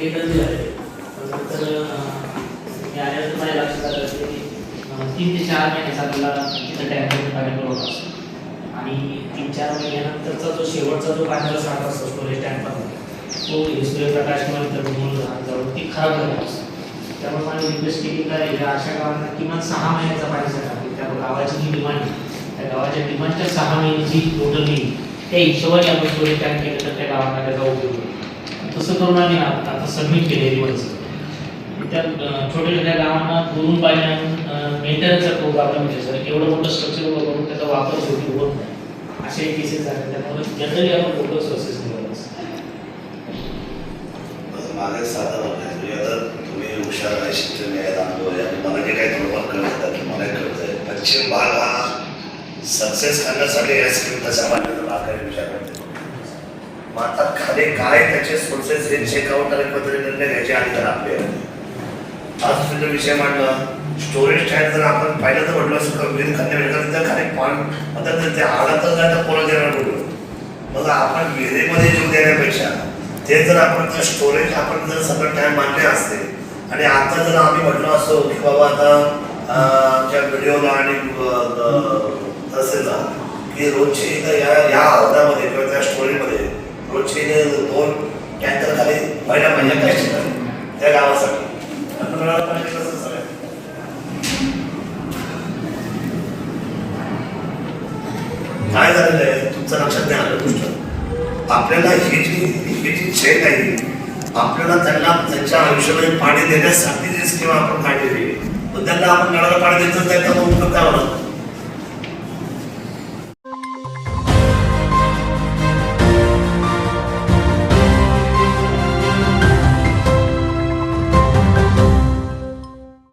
ते तर झाले तर मी आल्यानंतर माझ्या लक्षात आलं की तीन ते चार महिन्याचा आपल्याला तिथं टँकर पाणी पुरवठा असतो. आणि तीन चार महिन्यानंतरचा जो शेवटचा जो पाण्याचा साठा असतो स्टोरेज टँकरमध्ये तो सूर्यप्रकाश किंवा इतर गुणधर्म ती खराब झाली असतो. त्यामुळे मला रिक्वेस्ट केली का या अशा गावांना किमान सहा महिन्याचा पाणी साठा आहे. त्या गावाची जी डिमांड त्या गावाच्या डिमांडच्या सहा महिन्याची टोटल येईल त्या हिशोबाने आपण स्टोरेज टँक केलं तर त्या गावांना त्याचा उपयोग होईल तसं करून आम्ही आता सबमिट केलेली वरचं त्या छोट्या छोट्या गावांना दुरून पाहिजे मेंटेनन्सचा खूप प्रॉब्लेम म्हणजे सर एवढं मोठं स्ट्रक्चर उभं करून त्याचा वापर शेवटी होत नाही. असे केसेस झाले त्यामुळे जनरली आपण लोकल सोर्सेस निवडतो माझं साधं म्हणणं आहे. म्हणजे आता तुम्ही हुशार आहे शिक्षण आहे अनुभव आहे आणि मला जे काही थोडंफार कळत की मला कळत आहे. पश्चिम भाग हा सक्सेस करण्यासाठी या स्कीम तसा मान्यता भाग आहे विचार करते मग आता खाली काय त्याचे सोर्सेस हे चेकआउट आणि पद्धती निर्णय घ्यायचे जर आपले. आज तुम्ही विषय मांडला. स्टोरेज टाईप जर आपण पाहिलं तर म्हटलं असं विविध खाद्य मिळतात तर खाली पाणी आता तर ते आडातच तर पोरं देणार कुठून मग आपण विहिरीमध्ये जीव देण्यापेक्षा ते जर आपण जर स्टोरेज आपण जर सगळं टाइम मांडले असते आणि आता जर आम्ही म्हटलो असतो की बाबा आता आमच्या व्हिडिओला आणि तहसीलला की रोजचे या या अर्धामध्ये किंवा त्या स्टोरीमध्ये रोजचे इथे दोन टँकर खाली व्हायला पाहिजे त्या ठिकाणी त्या गावासाठी आणि मिळालं पाहिजे सगळं काय झालेलं आहे तुमचं लक्षात नाही आलं गोष्ट आपल्याला हे जी हे जी चेक आहे आपल्याला त्यांना त्यांच्या आयुष्यामध्ये पाणी देण्यासाठी जी स्कीम आपण काढलेली पण त्यांना आपण नळाला पाणी द्यायचं त्याचा उपयोग काय होणार.